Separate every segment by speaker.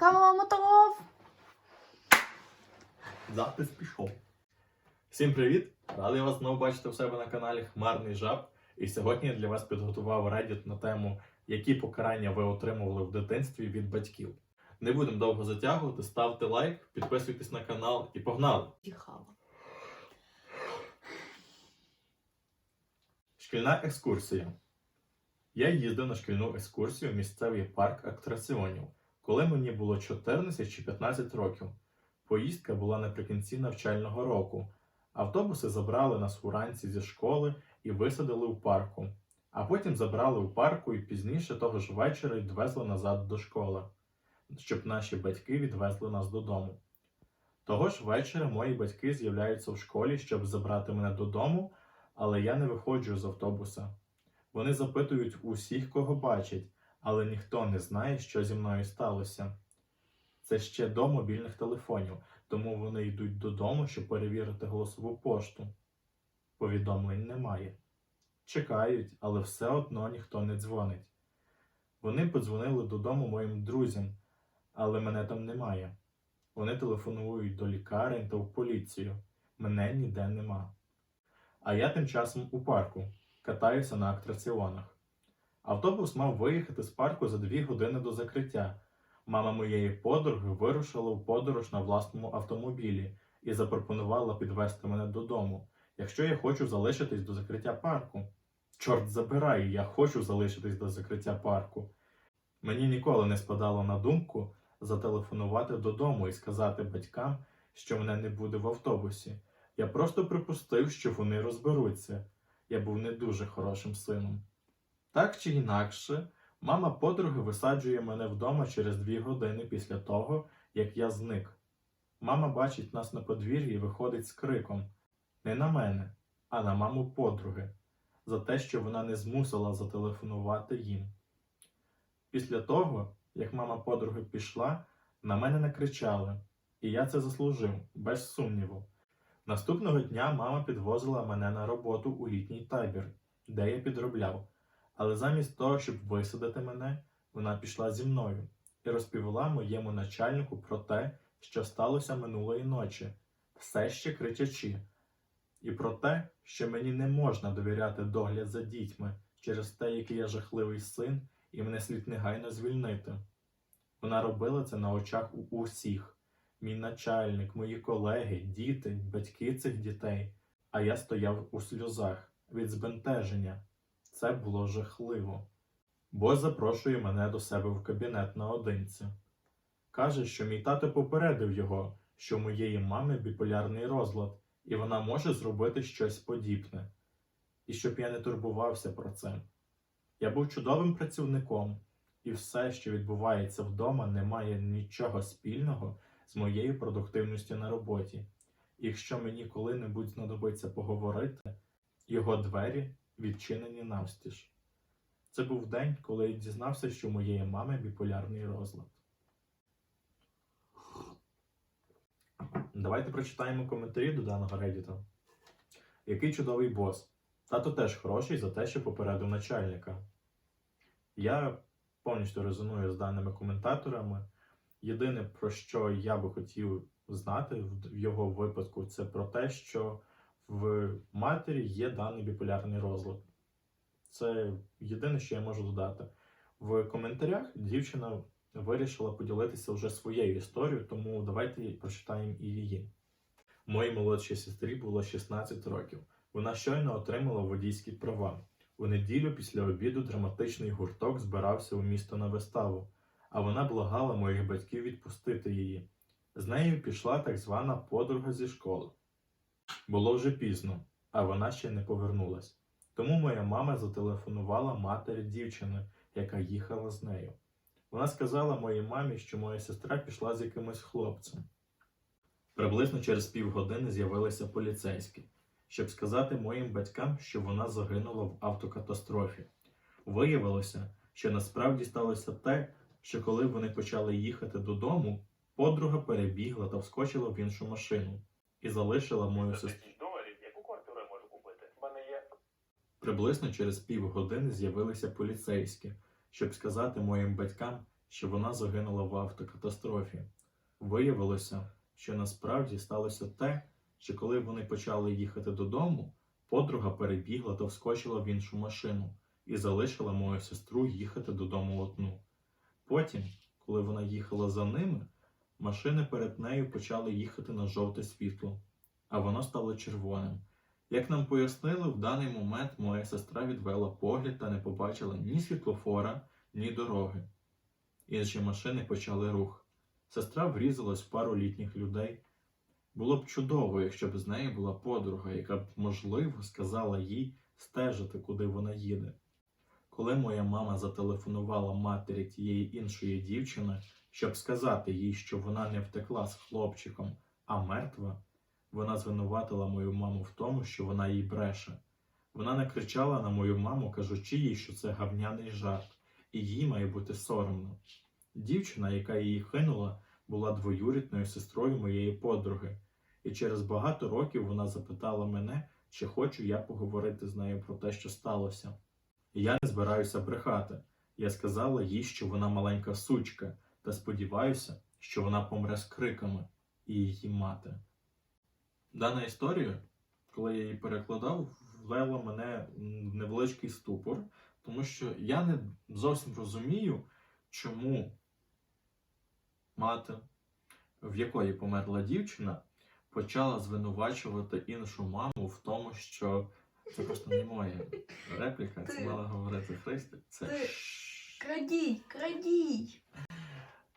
Speaker 1: Кава мотов!
Speaker 2: Запис пішов. Всім привіт! Радий вас знову бачити у себе на каналі Хмарний Жаб. І сьогодні я для вас підготував Reddit на тему, які покарання ви отримували в дитинстві від батьків. Не будемо довго затягувати, ставте лайк, підписуйтесь на канал і погнали!
Speaker 1: Їхала.
Speaker 2: Шкільна екскурсія. Я їздив на шкільну екскурсію в місцевий парк атракціонів, коли мені було 14 чи 15 років. Поїздка була наприкінці навчального року. Автобуси забрали нас уранці зі школи і висадили у парку, а потім забрали у парку і пізніше того ж вечора відвезли назад до школи, щоб наші батьки відвезли нас додому. Того ж вечора мої батьки з'являються в школі, щоб забрати мене додому, але я не виходжу з автобуса. Вони запитують усіх, кого бачать, але ніхто не знає, що зі мною сталося. Це ще до мобільних телефонів, тому вони йдуть додому, щоб перевірити голосову пошту. Повідомлень немає. Чекають, але все одно ніхто не дзвонить. Вони подзвонили додому моїм друзям, але мене там немає. Вони телефонують до лікарень та в поліцію. Мене ніде нема. А я тим часом у парку катаюся на атракціонах. Автобус мав виїхати з парку за дві години до закриття. Мама моєї подруги вирушила в подорож на власному автомобілі і запропонувала підвезти мене додому, якщо я хочу залишитись до закриття парку. Чорт забирай, я хочу залишитись до закриття парку. Мені ніколи не спадало на думку зателефонувати додому і сказати батькам, що мене не буде в автобусі. Я просто припустив, що вони розберуться. Я був не дуже хорошим сином. Так чи інакше, мама подруги висаджує мене вдома через дві години після того, як я зник. Мама бачить нас на подвір'ї і виходить з криком не на мене, а на маму подруги, за те, що вона не змусила зателефонувати їм. Після того, як мама подруги пішла, на мене не кричали, і я це заслужив, без сумніву. Наступного дня мама підвозила мене на роботу у літній табір, де я підробляв. Але замість того, щоб висадити мене, вона пішла зі мною і розповіла моєму начальнику про те, що сталося минулої ночі, все ще кричачи, і про те, що мені не можна довіряти догляд за дітьми через те, який я жахливий син, і мене слід негайно звільнити. Вона робила це на очах у усіх мій начальник, мої колеги, діти, батьки цих дітей, а я стояв у сльозах від збентеження. Це було жахливо. Бос запрошує мене до себе в кабінет наодинці. Каже, що мій тато попередив його, що моєї мами біполярний розлад, і вона може зробити щось подібне, і щоб я не турбувався про це. Я був чудовим працівником, і все, що відбувається вдома, не має нічого спільного з моєю продуктивністю на роботі. І якщо мені коли-небудь знадобиться поговорити, його двері відчинені навстіж. Це був день, коли я дізнався, що моєї мами біполярний розлад. Давайте прочитаємо коментарі до даного редіта. Який чудовий бос. Тато теж хороший за те, що попередив начальника. Я повністю резоную з даними коментаторами. Єдине, про що я би хотів знати в його випадку, це про те, що в матері є даний біполярний розлад. Це єдине, що я можу додати. В коментарях дівчина вирішила поділитися вже своєю історією, тому давайте прочитаємо і її. Моїй молодшій сестрі було 16 років. Вона щойно отримала водійські права. У неділю після обіду драматичний гурток збирався у місто на виставу, а вона благала моїх батьків відпустити її. З нею пішла так звана подруга зі школи. Було вже пізно, а вона ще не повернулась. Тому моя мама зателефонувала матері дівчини, яка їхала з нею. Вона сказала моїй мамі, що моя сестра пішла з якимось хлопцем. Приблизно через півгодини з'явилися поліцейські, щоб сказати моїм батькам, що вона загинула в автокатастрофі. Виявилося, що насправді сталося те, що коли вони почали їхати додому, подруга перебігла та вскочила в іншу машину і залишила мою сестру.
Speaker 3: доларів, яку квартиру я можу купити? У мене є
Speaker 2: Приблизно через півгодини з'явилися поліцейські, щоб сказати моїм батькам, що вона загинула в автокатастрофі. Виявилося, що насправді сталося те, що коли вони почали їхати додому, подруга перебігла та вскочила в іншу машину і залишила мою сестру їхати додому одну. Потім, коли вона їхала за ними, машини перед нею почали їхати на жовте світло, а воно стало червоним. Як нам пояснили, в даний момент моя сестра відвела погляд та не побачила ні світлофора, ні дороги. Інші машини почали рух. Сестра врізалась в пару літніх людей. Було б чудово, якщо б з нею була подруга, яка б, можливо, сказала їй стежити, куди вона їде. Коли моя мама зателефонувала матері тієї іншої дівчини, щоб сказати їй, що вона не втекла з хлопчиком, а мертва, вона звинуватила мою маму в тому, що вона їй бреше. Вона не кричала на мою маму, кажучи їй, що це гавняний жарт, і їй має бути соромно. Дівчина, яка її кинула, була двоюрідною сестрою моєї подруги, і через багато років вона запитала мене, чи хочу я поговорити з нею про те, що сталося. Я не збираюся брехати. Я сказала їй, що вона маленька сучка, та сподіваюся, що вона помре з криками і її мати. Дана історія, коли я її перекладав, ввела мене в невеличкий ступор, тому що я не зовсім розумію, чому мати, в якої померла дівчина, почала звинувачувати іншу маму в тому, що це просто не моя репліка, це мала говорити Христя. Це
Speaker 1: ти-
Speaker 2: «Шш».
Speaker 1: Крадіть, крадіть.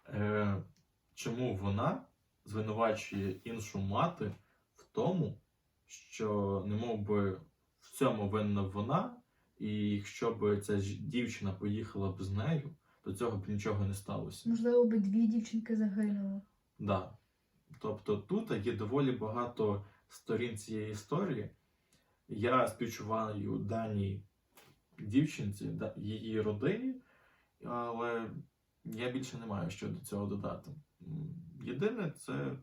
Speaker 2: Е, чому вона звинувачує іншу мати в тому, що не мов би в цьому винна вона, і якщо б ця дівчина поїхала б з нею, то цього б нічого не сталося.
Speaker 1: Можливо, би дві дівчинки загинули.
Speaker 2: Да. Тобто тут є доволі багато сторін цієї історії. Я співчуваю даній дівчинці, її родині, але я більше не маю що до цього додати. Єдине, це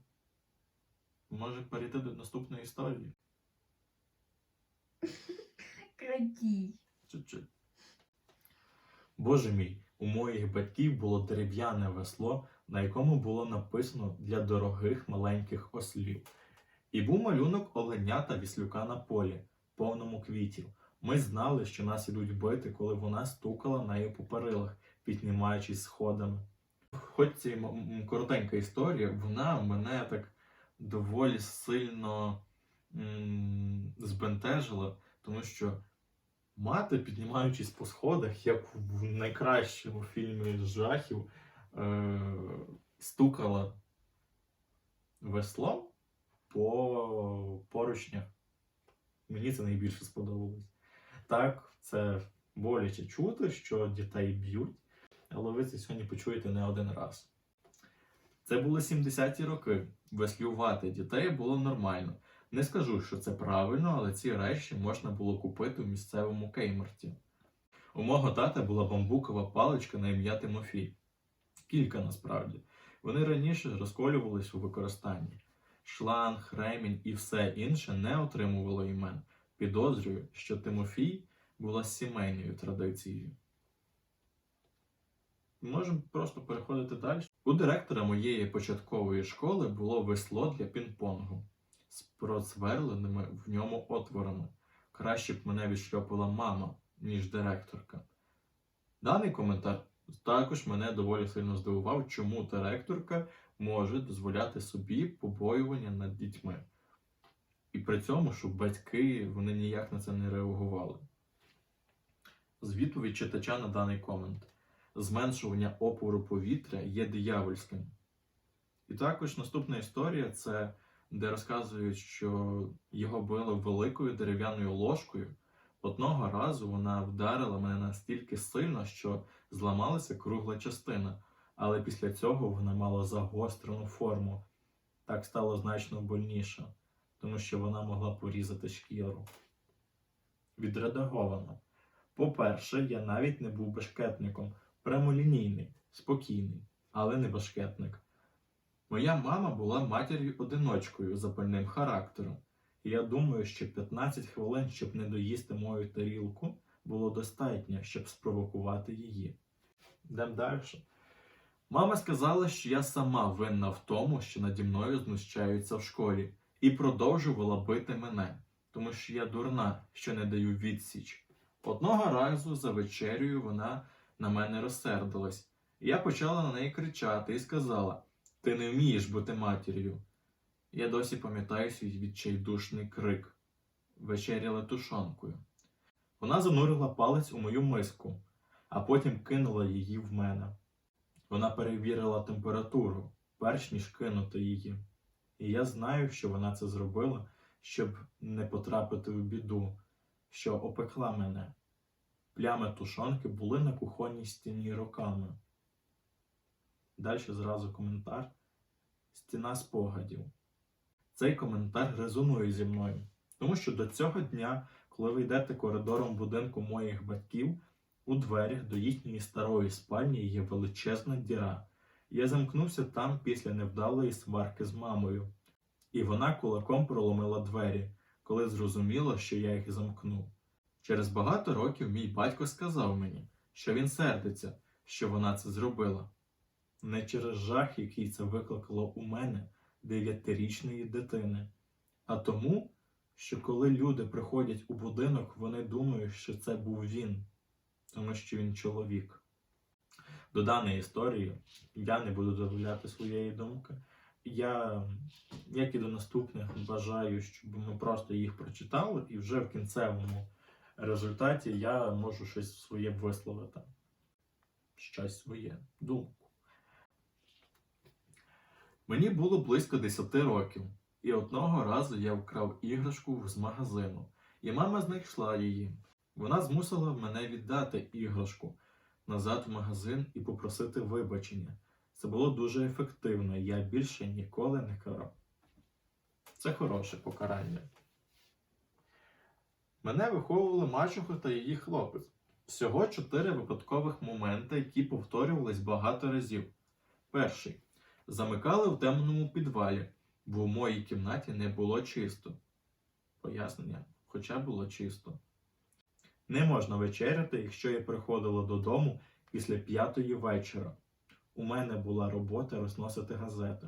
Speaker 2: може перейти до наступної історії. Чуть-чуть. Боже мій, у моїх батьків було дерев'яне весло, на якому було написано для дорогих маленьких ослів. І був малюнок оленята віслюка на полі, повному квітів. Ми знали, що нас ідуть бити, коли вона стукала нею по перилах, піднімаючись сходами. Хоч м- коротенька історія, вона мене так доволі сильно збентежила, тому що мати, піднімаючись по сходах, як в найкращому фільмі жахів, е- стукала веслом по поручнях. Мені це найбільше сподобалось. Так, це боляче чути, що дітей б'ють, але ви це сьогодні почуєте не один раз. Це були 70-ті роки. Веслювати дітей було нормально. Не скажу, що це правильно, але ці речі можна було купити в місцевому Кеймарті. У мого тата була бамбукова паличка на ім'я Тимофій. Кілька насправді. Вони раніше розколювались у використанні. Шланг, ремінь і все інше не отримувало імен. Підозрюю, що Тимофій була сімейною традицією. Можемо просто переходити далі. У директора моєї початкової школи було весло для пінг-понгу з просверленими в ньому отворами. Краще б мене відшльопила мама, ніж директорка. Даний коментар також мене доволі сильно здивував, чому директорка може дозволяти собі побоювання над дітьми. І при цьому, щоб батьки вони ніяк на це не реагували. З відповідь читача на даний комент. Зменшування опору повітря є диявольським. І також наступна історія це де розказують, що його били великою дерев'яною ложкою. Одного разу вона вдарила мене настільки сильно, що зламалася кругла частина, але після цього вона мала загострену форму. Так стало значно больніше, тому що вона могла порізати шкіру. Відредаговано. По-перше, я навіть не був бешкетником, прямолінійний, спокійний, але не башкетник. Моя мама була матір'ю-одиночкою з запальним характером, і я думаю, що 15 хвилин, щоб не доїсти мою тарілку, було достатньо, щоб спровокувати її. Йдемо далі. Мама сказала, що я сама винна в тому, що наді мною знущаються в школі, і продовжувала бити мене, тому що я дурна, що не даю відсіч. Одного разу за вечерею вона на мене розсердилась. і Я почала на неї кричати і сказала: Ти не вмієш бути матір'ю. Я досі пам'ятаю свій відчайдушний крик. Вечеряли тушонкою. Вона занурила палець у мою миску, а потім кинула її в мене. Вона перевірила температуру, перш ніж кинути її. І я знаю, що вона це зробила, щоб не потрапити в біду, що опекла мене. Плями тушонки були на кухонній стіні роками. Далі зразу коментар. Стіна спогадів. Цей коментар резонує зі мною, тому що до цього дня, коли ви йдете коридором будинку моїх батьків, у дверях до їхньої старої спальні є величезна діра. Я замкнувся там після невдалої сварки з мамою, і вона кулаком проломила двері, коли зрозуміла, що я їх замкнув. Через багато років мій батько сказав мені, що він сердиться, що вона це зробила. Не через жах, який це викликало у мене, дев'ятирічної дитини, а тому, що коли люди приходять у будинок, вони думають, що це був він, тому що він чоловік. До даної історії я не буду додавати своєї думки. Я, як і до наступних, бажаю, щоб ми просто їх прочитали, і вже в кінцевому результаті я можу щось своє висловити. Щось своє думку. Мені було близько 10 років, і одного разу я вкрав іграшку з магазину, і мама знайшла її. Вона змусила мене віддати іграшку назад в магазин і попросити вибачення. Це було дуже ефективно, я більше ніколи не карав. Це хороше покарання. Мене виховували мачуха та її хлопець. Всього чотири випадкових моменти, які повторювались багато разів. Перший. Замикали в темному підвалі, бо в моїй кімнаті не було чисто. Пояснення, хоча було чисто. Не можна вечеряти, якщо я приходила додому після п'ятої вечора. У мене була робота розносити газети.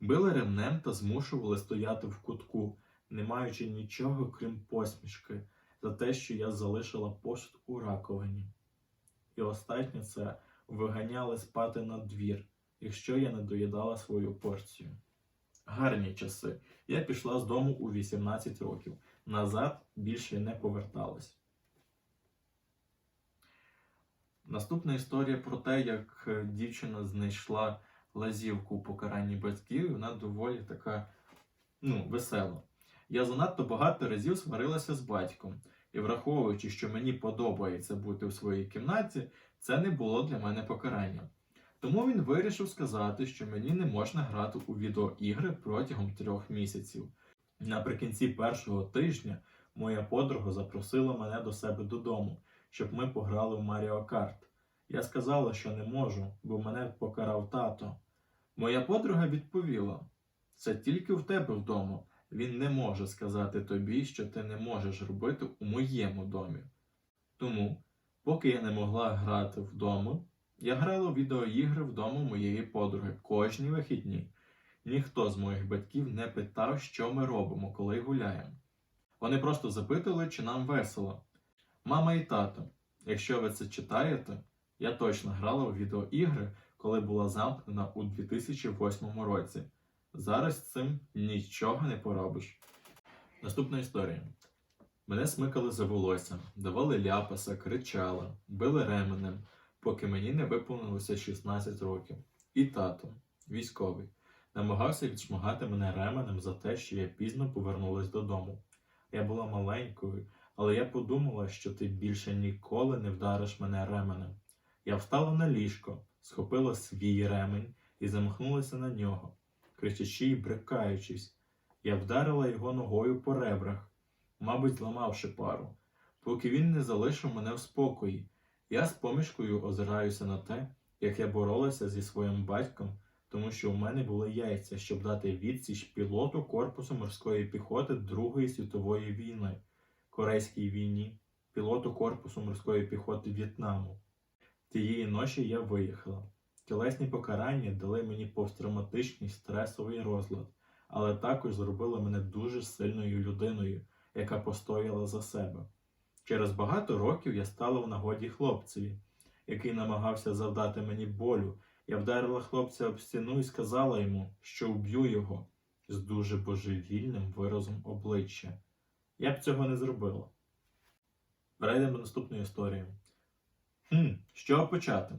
Speaker 2: Били ремнем та змушували стояти в кутку, не маючи нічого, крім посмішки, за те, що я залишила посуд у раковині. І останнє це виганяли спати на двір, якщо я не доїдала свою порцію. Гарні часи. Я пішла з дому у 18 років. Назад більше не поверталась. Наступна історія про те, як е, дівчина знайшла лазівку у покаранні батьків, вона доволі така ну, весела. Я занадто багато разів сварилася з батьком, і враховуючи, що мені подобається бути в своїй кімнаті, це не було для мене покаранням. Тому він вирішив сказати, що мені не можна грати у відеоігри протягом трьох місяців. Наприкінці першого тижня моя подруга запросила мене до себе додому, щоб ми пограли в Маріо Карт. Я сказала, що не можу, бо мене покарав тато. Моя подруга відповіла: це тільки в тебе вдома. Він не може сказати тобі, що ти не можеш робити у моєму домі. Тому, поки я не могла грати вдома, я грала відеоігри вдома моєї подруги кожні вихідні. Ніхто з моїх батьків не питав, що ми робимо, коли гуляємо. Вони просто запитували, чи нам весело. Мама і тато, якщо ви це читаєте, я точно грала у відеоігри, коли була замкнена у 2008 році. Зараз цим нічого не поробиш. Наступна історія. Мене смикали за волосся, давали ляпаса, кричали, били ременем, поки мені не виповнилося 16 років. І тато, військовий, намагався відшмагати мене ременем за те, що я пізно повернулась додому. Я була маленькою, але я подумала, що ти більше ніколи не вдариш мене ременем. Я встала на ліжко, схопила свій ремень і замахнулася на нього, кричачи й брикаючись. Я вдарила його ногою по ребрах, мабуть, зламавши пару, поки він не залишив мене в спокої. Я з помішкою озираюся на те, як я боролася зі своїм батьком, тому що у мене були яйця, щоб дати відсіч пілоту корпусу морської піхоти Другої світової війни, Корейській війні, пілоту корпусу морської піхоти В'єтнаму. Тієї ночі я виїхала. Тілесні покарання дали мені посттравматичний стресовий розлад, але також зробили мене дуже сильною людиною, яка постояла за себе. Через багато років я стала в нагоді хлопцеві, який намагався завдати мені болю. Я вдарила хлопця об стіну і сказала йому, що вб'ю його з дуже божевільним виразом обличчя. Я б цього не зробила. Перейдемо до наступної історії. Хм, чого почати?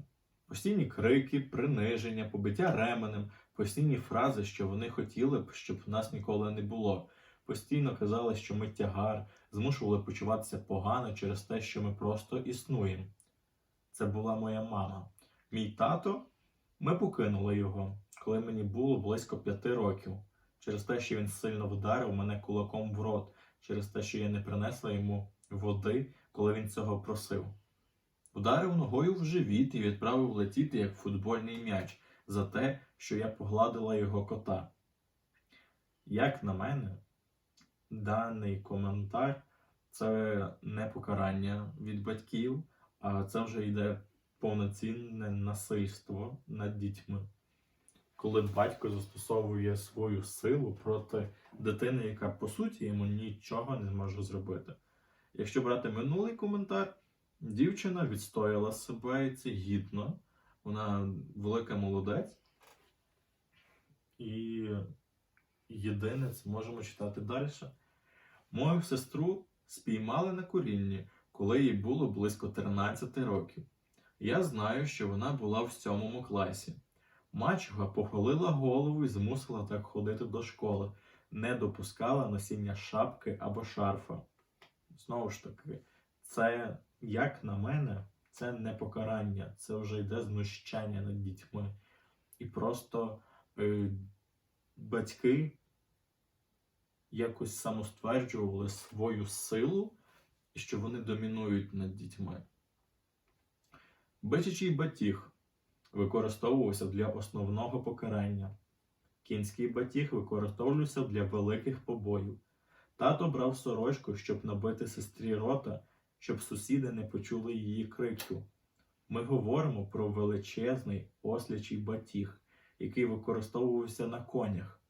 Speaker 2: Постійні крики, приниження, побиття ременем, постійні фрази, що вони хотіли б, щоб нас ніколи не було. Постійно казали, що ми тягар, змушували почуватися погано через те, що ми просто існуємо. Це була моя мама. Мій тато, ми покинули його, коли мені було близько п'яти років, через те, що він сильно вдарив мене кулаком в рот, через те, що я не принесла йому води, коли він цього просив. Ударив ногою в живіт і відправив летіти як футбольний м'яч за те, що я погладила його кота. Як на мене, даний коментар це не покарання від батьків, а це вже йде повноцінне насильство над дітьми. Коли батько застосовує свою силу проти дитини, яка по суті йому нічого не зможе зробити. Якщо брати минулий коментар, дівчина відстояла себе і це гідно. Вона велика молодець. І єдине, це можемо читати далі. Мою сестру спіймали на курінні, коли їй було близько 13 років. Я знаю, що вона була в сьомому класі. Мачуга похолила голову і змусила так ходити до школи, не допускала носіння шапки або шарфа. Знову ж таки, це, як на мене, це не покарання, це вже йде знущання над дітьми. І просто е, батьки якось самостверджували свою силу, що вони домінують над дітьми. Бичачий батіг використовувався для основного покарання. Кінський батіг використовувався для великих побоїв. Тато брав сорочку, щоб набити сестрі рота, щоб сусіди не почули її криків. Ми говоримо про величезний ослячий батіг, який використовувався на конях.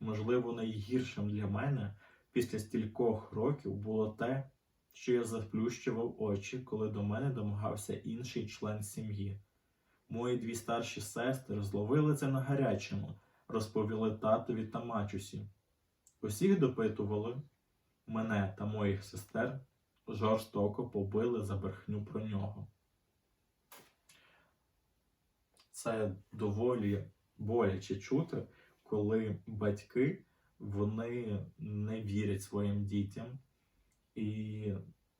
Speaker 2: Можливо, найгіршим для мене після стількох років було те, що я заплющував очі, коли до мене домагався інший член сім'ї. Мої дві старші сестри зловили це на гарячому, розповіли татові та мачусі. Усіх допитували, мене та моїх сестер жорстоко побили за брехню про нього. Це доволі боляче чути, коли батьки вони не вірять своїм дітям. І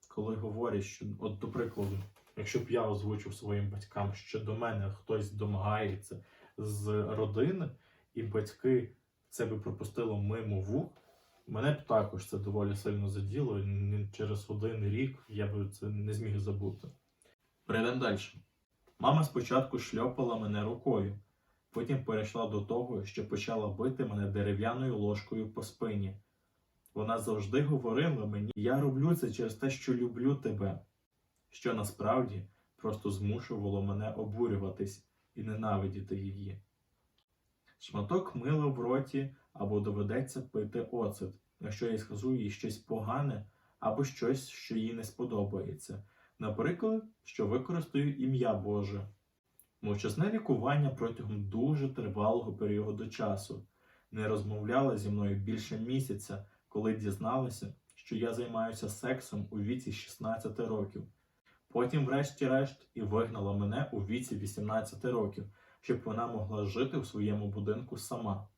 Speaker 2: коли говорять, що, от, до прикладу, якщо б я озвучив своїм батькам, що до мене хтось домагається з родини, і батьки це би пропустило мимо вух, мене б також це доволі сильно заділо. Через один рік я би це не зміг забути. Перейдемо далі. Мама спочатку шльопала мене рукою, потім перейшла до того, що почала бити мене дерев'яною ложкою по спині. Вона завжди говорила мені, я роблю це через те, що люблю тебе, що насправді просто змушувало мене обурюватись і ненавидіти її. Шматок мила в роті або доведеться пити оцет, якщо я скажу їй щось погане або щось, що їй не сподобається. Наприклад, що використаю ім'я Боже. Мовчасне лікування протягом дуже тривалого періоду часу. Не розмовляла зі мною більше місяця, коли дізналася, що я займаюся сексом у віці 16 років. Потім, врешті-решт, і вигнала мене у віці 18 років, щоб вона могла жити в своєму будинку сама.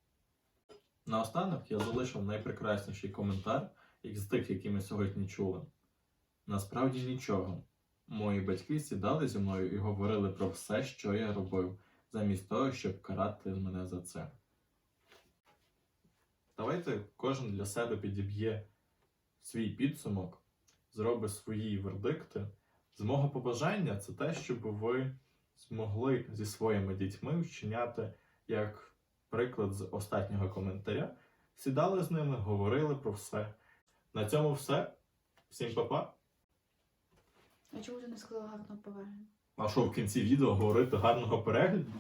Speaker 2: Наостанок я залишив найпрекрасніший коментар, з тих, які ми сьогодні чули. Насправді нічого. Мої батьки сідали зі мною і говорили про все, що я робив, замість того, щоб карати мене за це. Давайте кожен для себе підіб'є свій підсумок, зробить свої вердикти. З мого побажання це те, щоб ви змогли зі своїми дітьми вчиняти як приклад з останнього коментаря. Сідали з ними, говорили про все. На цьому все. Всім па-па!
Speaker 1: А чому ти не сказала гарного побажання?
Speaker 2: А що в кінці відео говорити гарного перегляду?